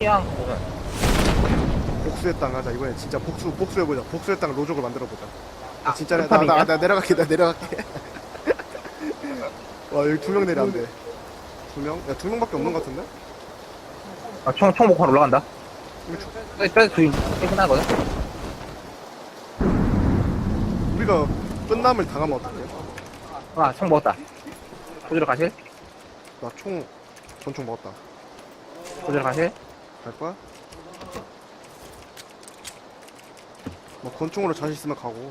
보면 복수의 땅 하자 이번엔 진짜 복수 복수해보자 복수의 땅 로족을 만들어보자 나 아, 진짜 나, 나? 나, 나 내려갈게 나 내려갈게 와 여기 두 명 내려는데 두 명? 야 두 명밖에 없는 것 같은데? 아, 총, 총 목판 올라간다. 이거 주- 빼, 빼, 둘, 끝나거든? 우리가 끝남을 당하면 어떡해 아, 총 먹었다. 도주로 가실? 나 총 전총 먹었다 도주로 가실? 갈 거야? 뭐 권총으로 자신 있으면 가고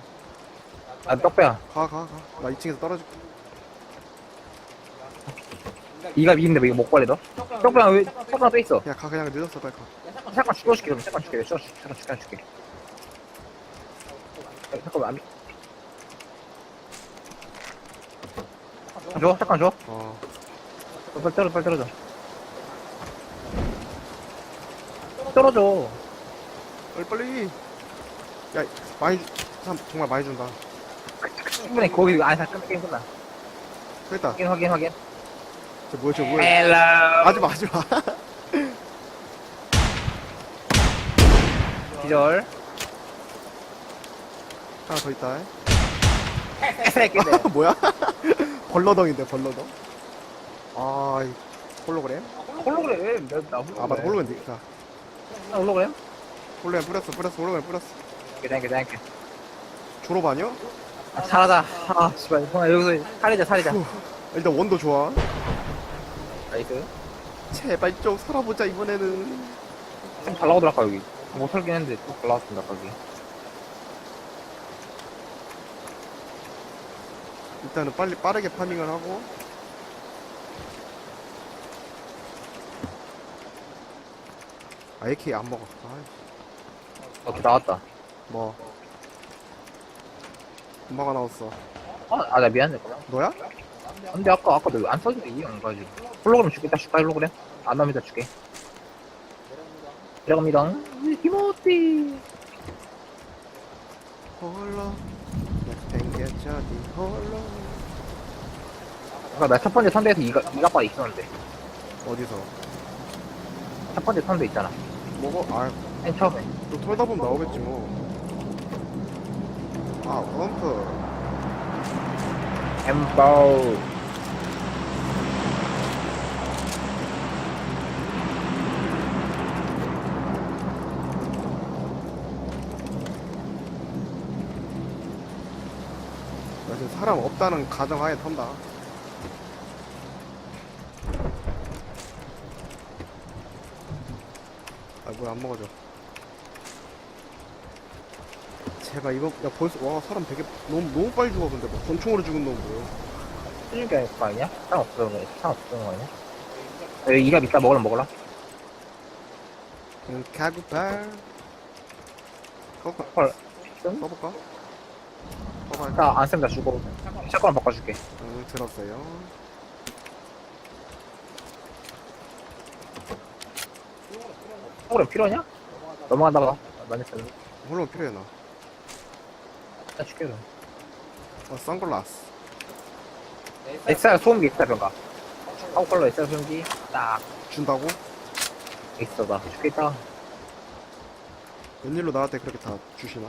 아, 떡배야. 가 가 가 나 2층에서 떨어질게 이가 이긴데 왜 이거 못 너? 떡배야, 왜, 떡배야 또 있어. 야가 그냥 늦었어 빨리 가 잠깐 죽여줄게, 그럼. 잠깐 줄게. 잠깐 줄게. 잠깐 줄게. 줄게. 아, 잠깐만, 안. 잠깐 줘, 잠깐 줘. 어. 빨리 떨어, 빨리 떨어져. 떨어져. 빨리 빨리 야 많이 주- 참 정말 많이 준다 충분히 거기 안에서 끝 게임 끝나. 됐다 확인, 확인, 확인. 저 뭐야 저 뭐야 헬로. 하지마 하지마 기절. 하나 더 있다. 뭐야 벌러덩인데 벌러덩 아 이 홀로그램 홀로그램. 나, 나 홀로그램. 아 맞다 홀로그램 있다 나 홀로그램? 홀로그램 뿌렸어 뿌렸어 홀로그램 뿌렸어 땡큐, 땡큐. 졸업 아니야? 아, 잘하다. 아, 씨발. 형아, 여기서 살리자, 살리자. 일단 원도 좋아 나이스. 제발 좀 살아보자 이번에는 좀 잘 나오더라, 여기. 못 살긴 했는데, 좀잘 나왔습니다, 여기. 일단은 빨리 빠르게 파밍을 하고 AK 안 먹어 아이씨 오케이, 나왔다. 뭐 엄마가 나왔어 아, 아, 나 미안해. 너야? 근데 아까, 아까 너안 써지는 게 이해 안 가지고. 홀로그램 줄게, 딱 줄까, 홀로그램? 안 나오면 다 줄게. 들어갑니다. 티모티. 홀로 내팽개쳐디 홀로 아까 나 첫 번째 선대에서 이가, 이가빠 있었는데. 어디서? 첫 번째 선대 있잖아. 먹어? 아, 맨 처음에. 또 털다 보면 나오겠지 뭐. 아, 펌프. 엠바우. 나 지금 사람 없다는 가정하에 턴다. 뭐야, 안 먹어져. 제발, 이거, 야, 벌써, 와, 사람 되게, 너무, 너무 빨리 죽어, 근데. 뭐, 권총으로 죽은 놈 뭐야. 게 아닐 거 아니야? 상관없어, 거 상관없어, 거 아니야? 여기 이가 있다, 먹으라, 먹으라. 응, 가구팔. 꺼봐, 헐. 써볼까? 써봐, 나안 쓰면 나 죽어. 샷건 바꿔줄게. 응, 들었어요. 홀로그램 필요하냐? 넘어간다 봐. 많이 쓰는 홀로 필요해, 나. 나 줄게, 그럼. 어, 선글라스. 엑스알 소음기 있다, 병가. 하고 컬러 엑스알 소음기 딱 준다고? 있어, 나 줄게 있다. 웬일로 나한테 그렇게 다 주시나?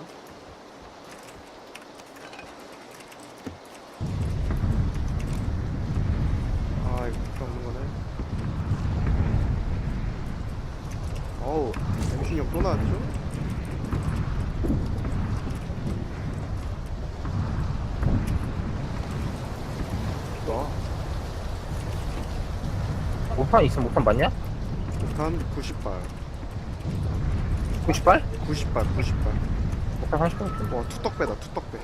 아 이거 필요 없는 거네 어우 M16 또 나왔죠? 나 못판 있으면 못판 맞냐? 못한 90발 90발? 90발 90발 못판 30분 좀. 와 투떡배다 투떡배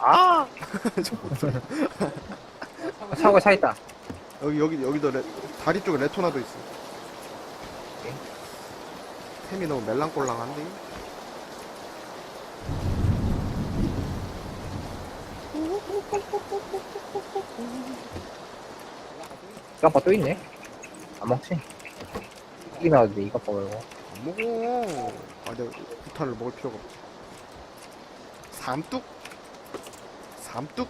아! 차고에 차 있다. 여기 여기 여기도 레, 다리 쪽에 레토나도 있어. 템이 너무 멜랑꼴랑한데. 이가빠 또 있네. 안 먹지? 이게 나왔는데 이가빠 말고. 안 먹어. 아 내가 부탄을 먹을 필요가 없지. 삼뚝. 삼뚝.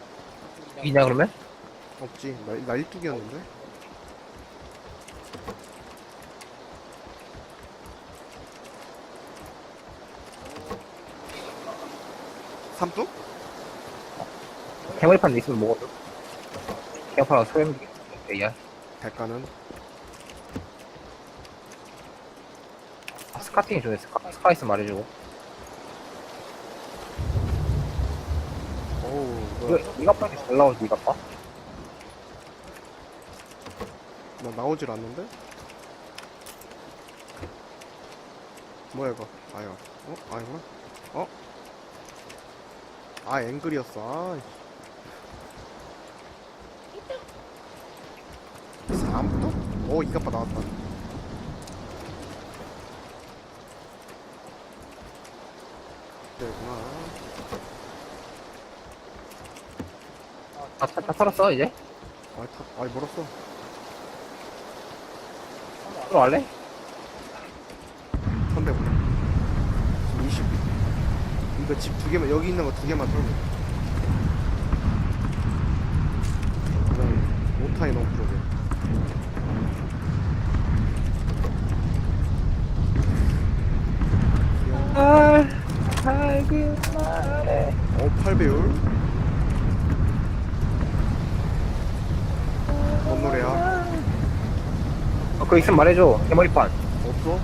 이냐 그러면? 없지. 나, 나 일뚝이었는데. 삼뚝? 개머리판 있으면 먹어도. 개머리판 소염, 야. 대가는 아, 스카팅이 좋네. 스카, 스카 있으면 말해주고. 어우 왜, 뭐야 빨리 잘 나오지, 니가 봐? 나 나오질 않는데? 뭐야 이거 아야 어? 아니구나 어? 아 앵글이었어 아 3도? 오 이가빠 나왔다. 되구나. 다, 다, 다 털었어, 이제? 아이 타, 아이 멀었어. 들어갈래? 선대구나 지금 20 이거 집 두 개만 여기 있는 거 두 개만 털고. 그다음 오탄이 너무 부족해 아이고, 말해. 어 8배율 뭔 노래야 어, 그거 있으면 말해줘. 개머리판. 없어?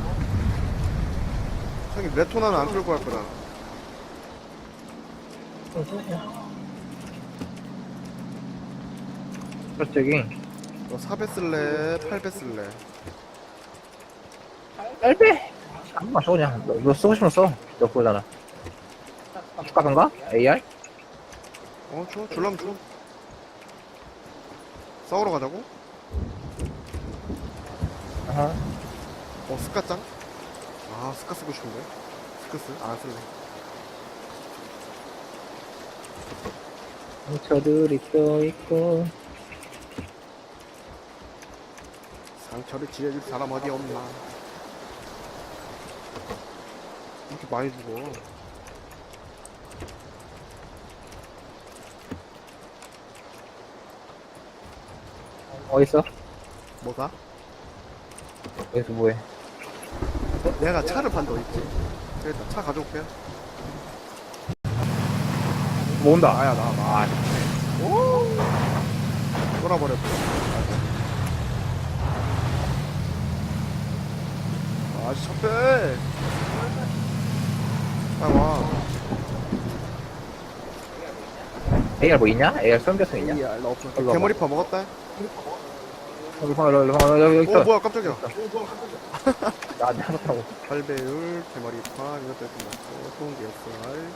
저기 레토 나는 안쏠것 같구나 그렇지, 여기. 너 4배 쓸래 8배 쓸래 짧배! 한번 써, 그냥. 너, 너 쓰고 싶으면 써. 너 그거잖아. 축가던가? AR? 어 줘? 줄라면 줘 싸우러 가자고? 아하. 어 스카짱? 아 스카 쓰고 싶은데 스크스? 안 쓸래 상처들이 껴있고. 상처를 지려줄 사람 어디 없나 이렇게 많이 죽어 어딨어? 뭐가? 여기서 뭐해? 내가 차를 판다 어딨지? 그랬다 차 가져올게 뭐 온다. 나야 나 나. 아, 오 돌아버렸어 아 씨 첫배 빨리 와 AR 뭐 있냐? AR 수영교수 있냐? 야, 나 없어. 개머리파 먹었다. 여기 봐, 여기 봐, 여기, 여기 오 있어. 뭐야 깜짝이야. 나, 나 하나라고. 팔배율, 개머리파 이것도 먹고 소음기 SR.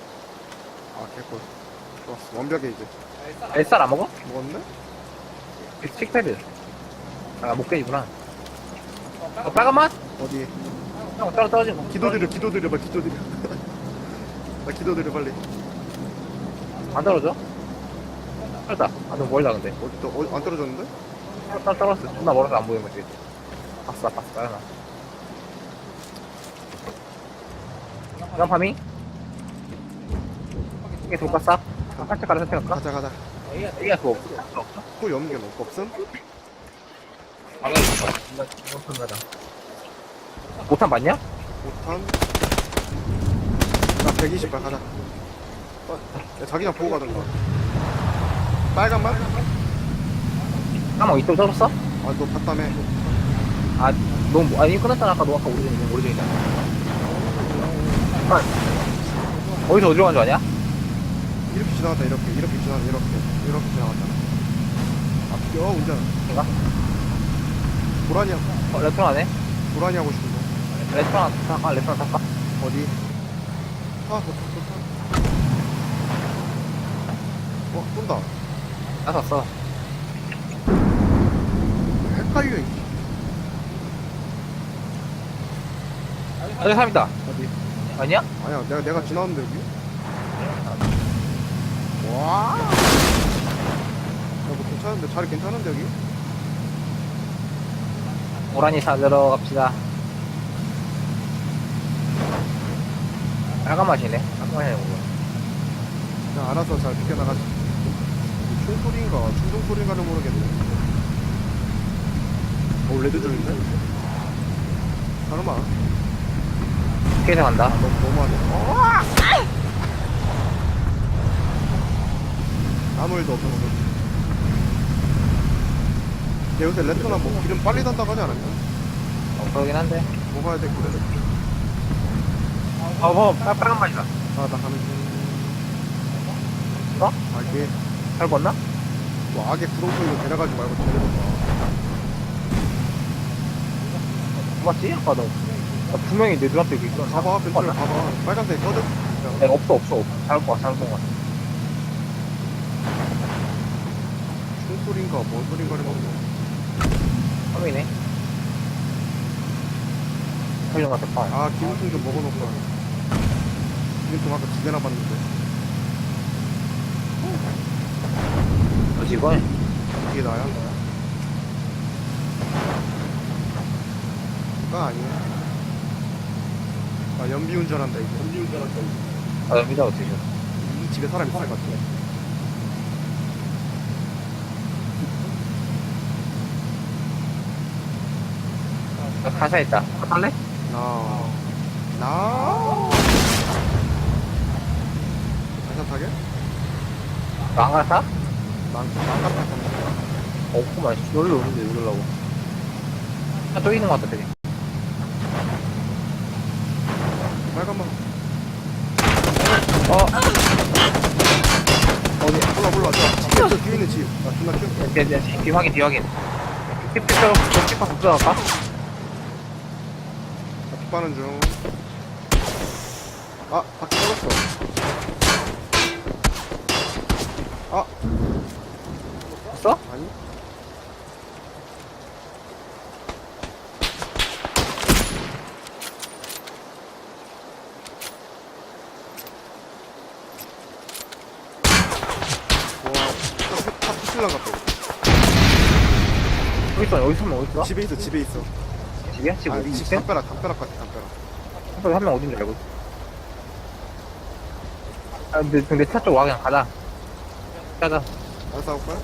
아 개꿀. 좋았어. 완벽해 이제. SR 안 먹어? 먹었네? 스틱패드. 아, 목돼지구나. 어, 빨간 맛? 어디? 형, 떨어, 떨어지고. 기도드려 기도드려 봐 기도드려. 나 기도드려 빨리. 안 떨어져? 떨어졌다. 아, 너무 멀다, 근데. 어디 또 어, 안 떨어졌는데? 떨어, 떨어졌어. 존나 멀어서 안 보이는 거지. 봤어, 봤어, 빨간 맛. 그럼 파밍? 이게 돌까 싹? 살짝 가려 선택할까? 가자 가자. 이게 그거 없어? 또 연계 뭐 없음? 방금 못한 가자. 못한 맞냐? 5탄. 나 120발 가자. 어, 야, 자기장 보고 가던가. 빨간만? 까먹 이쪽 떨었어? 아 너 봤다며. 아, 너무, 아니, 끝났잖아. 아까 너 아까 오리전이잖아. 오리전이잖아. 아, 어디서 어디로 간 줄 아냐? 이렇게 지나갔다 이렇게 이렇게 지나갔다 이렇게 이렇게 지나갔다. 아 비켜 운전. 인가? 고라니 어, 레스토랑 안에? 고라니 하고 싶은데. 레스토랑 탈까? 레스토랑 탈까? 어디? 아, 좋다, 좋다. 어, 쏜다. 나 샀어. 헷갈려, 이 아, 여기 사람이다. 어디? 아니야? 아니야, 내가, 내가 지나왔는데, 여기? 와! 야, 뭐 괜찮은데? 자리 괜찮은데, 여기? 고라니 사들어 갑시다. 빨간 맛이네. 빨간 맛이네, 이거. 그냥 알아서 잘 비켜나가지. 총소리인가 충동 소리인가는 모르겠네 어 레드 중인데? 사람아 피해서 간다. 너무 너무하네 아무 일도 없었어 걔 요새 레토나 뭐 기름 빨리 단다고 하지 않았냐? 어, 그러긴 한데. 먹어야 돼 그래 어, 어, 빨- 빨간 맛이다. 아 나 가는 중 어? 아게 잘 건나? 뭐 악의 구렁텅이로 데려가지 말고 데려가 맞지? 아까 너. 나 분명히 내 눈앞에 이거 있었는데. 봐봐 맞나? 봐봐 빨간색 꺼든 야, 없어, 없어, 없어. 같아, 잘할 것 같아. 총소리인가 뭔 소리인가를 모르겠네 것 같아, 파. 아 기름통 좀 먹어놓을 거야 기름통 아까 두 개나 봤는데 뭐지, 이거? 이게 나야? 그거 아니야 아 연비 운전한다 이거 연비 운전한다 아, 여기다 어떻게 줘. 이 집에 사람 있을 것 같아 나 가사 있다. 탈래? 나... 나... 다시 타게? 너안 가사? 난, 난 같아 없구만. 놀러 오는데, 놀러라고. 아, 또 있는 것 같다, 되게. 존나 뛰었어. 네, 네, 뒤 확인, 뒤 확인. 힙, 힙, 힙, 힙, 힙, 갈까? 바퀴 빠는 중. 아, 바퀴 떨었어. 아. 어? 아니? 어, 여기 있으면 어디 있어? 집에 있어, 집에 있어. 집이야? 집 아, 어디 집 있어? 담벼락, 담벼락 같아, 담벼락. 한명 어딘지 알고. 아, 근데, 근데 차 쪽 와, 그냥 가자. 가자. 안 싸울 거야?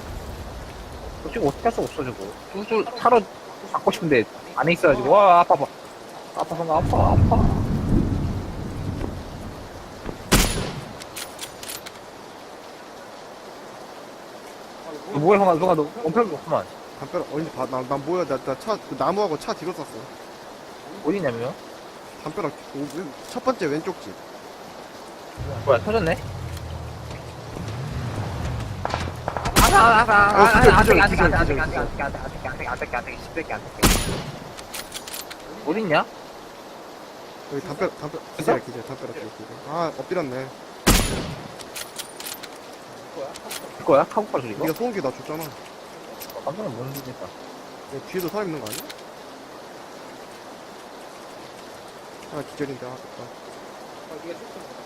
지금 어떻게 할 수가 없어, 저거. 쭈쭈 차로 받고 싶은데, 안에 있어가지고, 와, 아파, 아파. 아파, 성아, 아파, 아파. 너 뭐야, 성아, 성아, 너 엄청 없구만. 담벼락 어딘지 봐. 나, 나 뭐야? 나, 나 차, 그 나무하고 차 뒤로 썼어. 어디냐면요? 담벼락, 오, 왼- 첫 번째 왼쪽 집. 뭐야 터졌네? 아사 아, 아, 아, 아, 아, 아, 아, 아, 아, 어딨냐? 여기 담벼락, 담벼락, 기절, 기절, 담벼락, 기절, 기절. 아, 엎드렸네. 이거야? 카고파 소리 이거? 네가 소음기 나 줬잖아. 어, 깜짝 놀랐다. 여기 뒤에도 사람 있는 거 아니야? 아, 기절인데, 아, 됐다.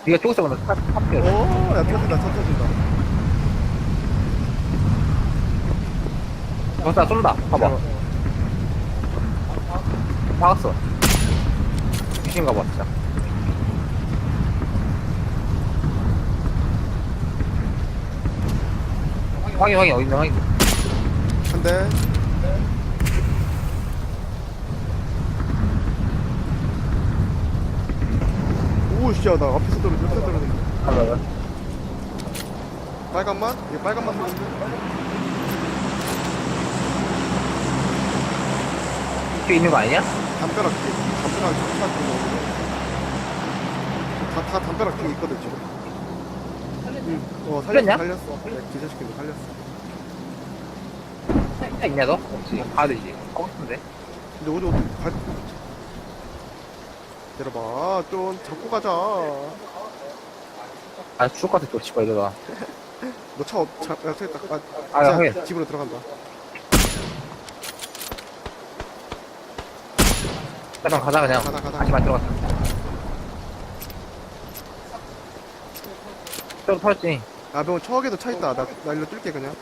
네가 쪽에서 보면 탑, 탑이야. 오, 야, 터진다, 차 터진다. 벌써 쏜다. 봐봐. 박았어. 귀신가 봐, 진짜. 확인, 확인, 있는 확인. 한 대. 오, 씨, 야, 나 앞에서 떨어져, 옆에서 떨어졌네. 하나, 빨간만? 이게 빨간만 보는데? 뒤에 있는 거 아니야? 담벼락 뒤에, 담벼락 차 뒤에 다, 다 담벼락 뒤에 있거든, 지금. 응, 어, 살렸냐? 살렸어, 살렸어. 네, 기절시킨 거 살렸어. 차 있냐, 너? 없지. 가야 되지. 하고 싶은데. 근데 어디, 어디, 갈, 내려봐. 좀 잡고 가자. 아, 죽을 것 같아, 또, 씨발, 이러다. 너 차, 어, 차, 야, 딱, 아, 아, 자, 확인. 집으로 들어간다. 일단 가자, 그냥. 가자, 가자. 다시 만 들어갔다. 좀 털었지. 아, 병원 처악에도 차 있다. 나, 나 일로 뛸게, 그냥.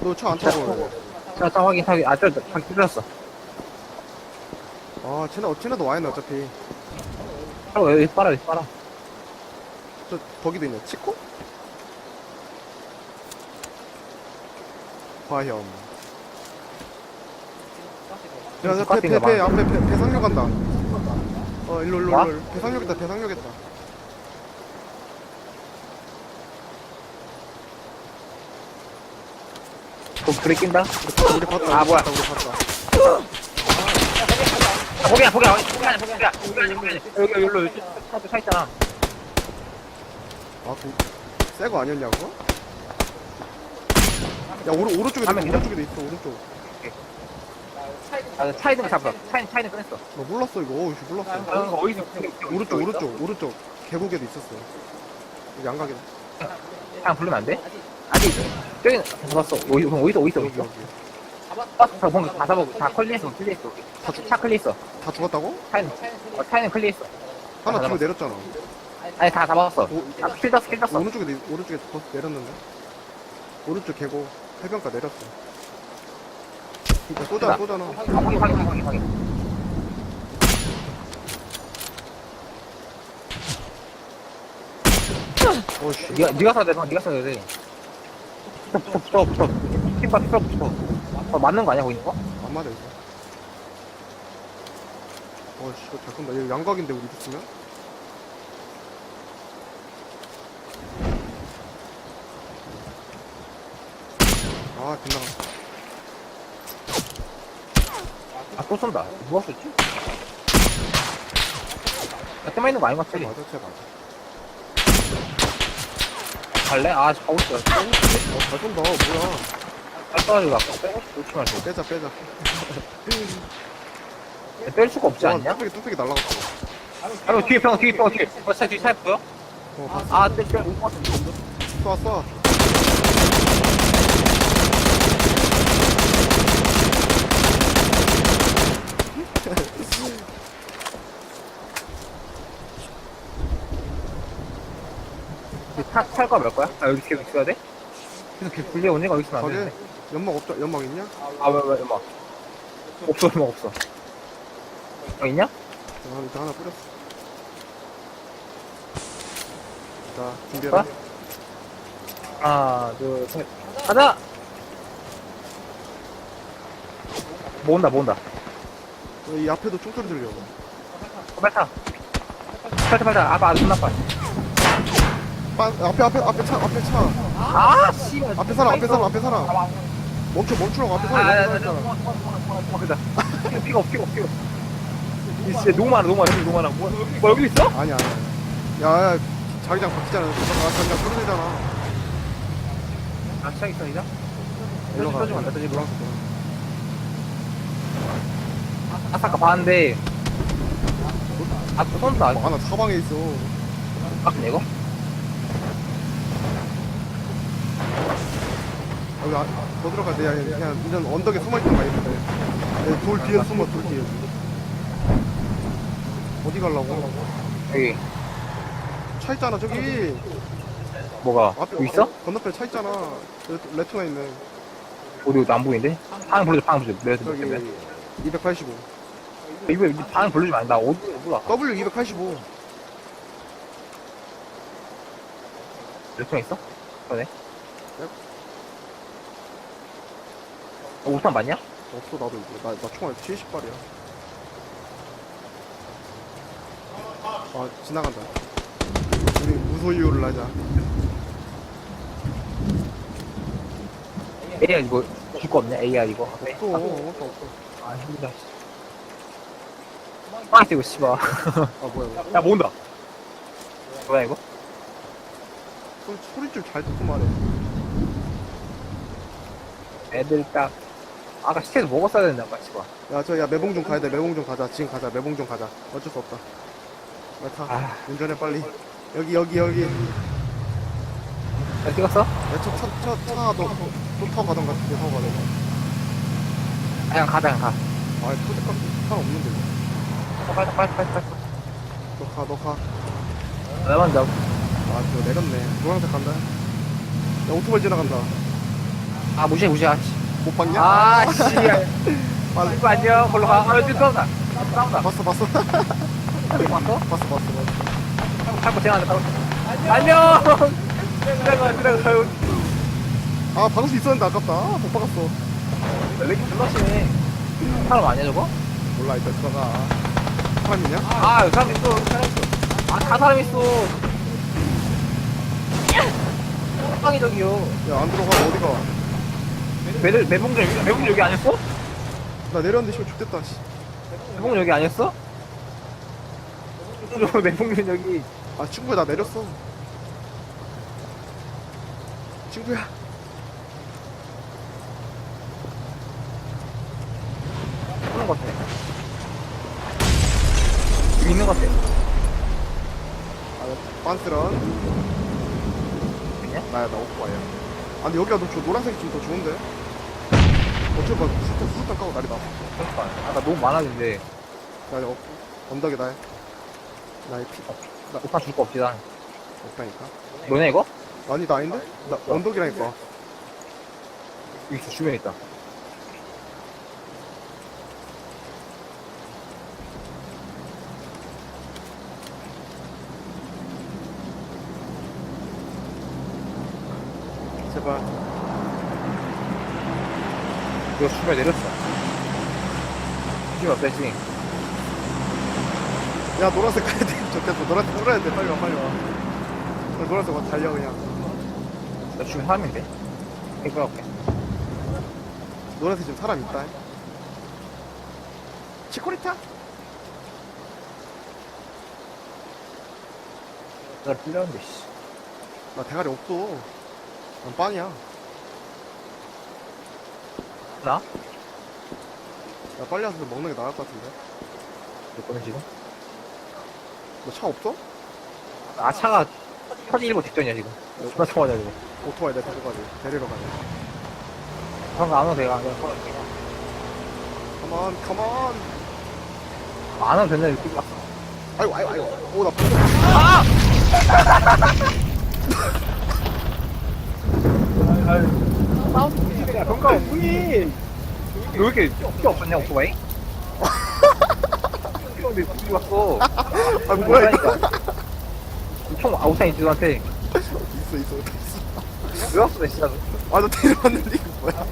너 차, 안 타고. 자, 자, 확인, 확인. 아, 저, 저, 뚫렸어. 아, 쟤네, 어, 쟤네도 와있네, 어차피. 어, 여기 빨아, 여기 빨아. 저 거기도 있네 치코? 과연 야, 야, 배, 배, 배, 앞에 배, 배상역 간다. 어, 일로, 일로, 뭐? 일로. 배상역 있다, 배상역 있다. 그럼 불에 낀다? 우리 봤다. 아, 뭐야. 우리. 아, 아니야, 거기 아니야, 거기 아니야. 여기, 여기, 여기, 차도 차 있잖아. 아, 그, 새거 아니었냐, 그거? 야, 오른, 오른쪽에도 있어, 가면 오른쪽에도 있어, 오른쪽. 아, 차 있는 거 잡아. 차, 차 있는 거 꺼냈어. 나 몰랐어, 이거. 어우, 씨, 몰랐어. 아, 어디서? 오른쪽, 오른쪽, 오른쪽. 계곡에도 있었어. 여기 양각이다. 그냥 부르면 안 돼? 아직, 저기, 잡았어. 어디, 그럼 어디서, 어디서, 여기, 어디서? 여기. 버스 다 본거 다 클리했어, 클리했어. 다, 차 클리했어. 다 죽었다고? 차이는, 어, 차이는 클리했어. 하나 다 뒤로 잡았어. 내렸잖아. 아니, 다 잡았어. 오, 아, 킬 떴어, 킬 떴어. 오른쪽에, 내- 오른쪽에 버스 내렸는데? 오른쪽 계곡, 해변가 내렸어. 그니까 쏘잖아, 쏘잖아. 아, 확인, 확인, 확인, 확인. 어씨. 니가, 니가 써야 돼, 형. 니가 써야 돼. 붙어, 붙어, 붙어, 붙어. 팀바 붙어, 붙어. 어, 맞는 거 아니야, 거기 거? 안 맞아, 이거. 어씨, 이거 잘 쏜다. 얘 양각인데, 우리 붙으면? 아, 빗나가. 아, 또 쏜다. 누가 쏘지? 야, 때만 있는 거 아닌 쟤 같아. 맞아, 쟤 맞아. 갈래? 아, 가고 있어. 어, 잘 쏜다. 뭐야. 잘 떠가지고 아까 빼고. 놓지 말고. 빼자, 빼자. 뺄 수가 없지 와, 않냐? 뚝배기, 뚝배기 날라갔어. 아, 뒤에 평, 뒤에 평, 뒤에. 어, 차, 뒤에 차 보여? 어, 봤어. 아, 못봤어 쏴, 쏴. 차, 탈거 몇 거야? 아, 여기 계속 있어야 돼? 계속 계속 분리해 오니까 여기 있으면 안 가게? 되는데. 연막 없자, 연막 있냐? 아, 왜, 왜, 막. 없어, 막 없어. 어, 있냐? 아, 일단 하나 뿌렸어. 자, 준비해라. 하나, 둘, 셋. 가자! 모은다, 모은다. 어, 이 앞에도 총소리 들려. 어, 빨리 타. 빨리 빨리 타. 아빠, 아주 나빠. 빠, 앞에, 앞에, 앞에 차, 앞에 차. 아, 씨발. 앞에 사람, 앞에 사람, 앞에 아, 사람. 아, 멈춰, 멈추라고 앞에 아, 사람, 아, 앞에 아, 사람 아, 있잖아. 도망가자. 피가 없, 피가 없, 피가 없. 이 진짜 너무 많아, 너무 많아, 너무 많아. 뭐, 뭐 여기 있어? 아니야, 아니야. 야, 야, 자기장 바뀌잖아. 아, 자기장 들잖아. 아, 시작했어, 일로 가. 떠지면 안 돼. 아, 아까 봤는데. 아, 또 쏜다. 어, 하나 사방에 있어. 아, 이거? 여기 아, 더 들어가. 내가 그냥 이런 언덕에 숨어 있던 거 아닌데. 내돌 뒤에 숨어, 돌 뒤에. 어디 가려고? 여기. 차 있잖아, 저기. 뭐가? 앞에 여기 있어? 건너편에 차 있잖아. 레- 레토나 있네. 어디, 어디 안 보이는데? 방 불러줘, 방 불러줘. 내가 저기 좀 285. 이거, 이거 방 불러주면 안 돼. 나 어디, 몰라. W 285. 몇명 있어? 전에? 네. 어, 우산 맞냐? 없어 나도 이거. 나, 나 총알 70발이야. 아 지나간다. 우리 무소유를 하자. AR 이거 줄 거 없냐? AR 이거. 그래. 또 없어 없어. 아, 힘들다. 아, 이거 씨발. 아 뭐야 이거. 야, 모은다. 뭐야, 이거? 소, 소리 좀 잘 듣고 말해. 애들 딱. 아까 시체에서 먹었어야 된다, 아까 씨발. 야 저 야 매봉 좀 가야 돼. 매봉 좀 가자. 지금 가자. 매봉 좀 가자. 어쩔 수 없다. 야 타. 아, 운전해 빨리. 여기 여기 여기. 야, 찍었어? 야차차차너또 타고 가던가 뒤에 타고 가던가. 아, 그냥 가자, 그냥 가. 아 토대값 차 없는데. 어, 빨리, 빨리, 빨리, 빨리. 너 가 너 가. 나만 나. 아, 저 내렸네. 노란색 간다. 야, 오토바이 지나간다. 아, 무시해, 무시해. 아, 씨. 못 봤냐? 아, 씨. 빨리. 이거 안녕. 걸로 가. 아, 여기 싸운다. 아, 싸운다. 봤어, 봤어. 왔어? 봤어 봤어 봤어 타고 지나가네 타고 안녕 아 박을 수 있었는데 아깝다 아, 못 박았어 왜 이렇게 불러시네 사람 아니야 저거? 몰라 일단 들어가 사람이냐? 아 여기 사람 있어 사람 있어 아 다 사람 있어 빵이 저기요 야 안 들어가 어디가 매들 매봉절 여기 매봉절 여기 아니었어? 나 내렸는데 씨발 죽겠다 씨. 매봉절 여기 아니었어? 매봉절 여기 아 친구야 나 내렸어 친구야 그런 것 같아 여기 있는 것 같아 아 빤스런? 나야 나 오토바이야 아 근데 여기가 너 저 노란색이 좀 더 좋은데 어쩔 봐 수류탄 수류탄 까고 난리 나 그러니까 아까 너무 많았는데. 나 어, 언덕에 나의 나의 피 나, 오빠 줄거 없지 난. 없다니까. 너네 이거? 아니 나 아닌데? 나 언덕이라니까. 여기 주변에 있다. 제발 이거 주변에 내렸어. 지금 없다 지금 야 노란색 가야 돼. 좋겠어 노란색 뚫어야 돼. 빨리 와 빨리 와. 나 노란색 와 달려 그냥. 나 주변 사람인데? 이거 갈게. 노란색 지금 사람 있다. 치코리타? 나 빌렸는데 씨. 나 대가리 없어. 난 빵이야 나? 야 빨리 와서 먹는 게 나을 것 같은데. 몇 번은 지금? 너 차 없어? 아 차가 터지고 직전이야 지금. 존나 쳐가지고 오토바이 내가 데리고 가지. 데리러 가자 방금 안 와도 내가 그냥 걸어갈게. 컴온 컴온 안 와도 된다 이렇게 왔어 아이고 아이고 아이고. 오나 벌써 아! 사운드 무 시야 건강 뭐니 너왜 이렇게 피 없었냐 오토바이? 피 없는데 무시 왔어. 아 뭐야 이거? 총 아웃사이드 한테. 있어 있어 왜 왔어 내 진짜 아너 데려왔는데 이거 뭐야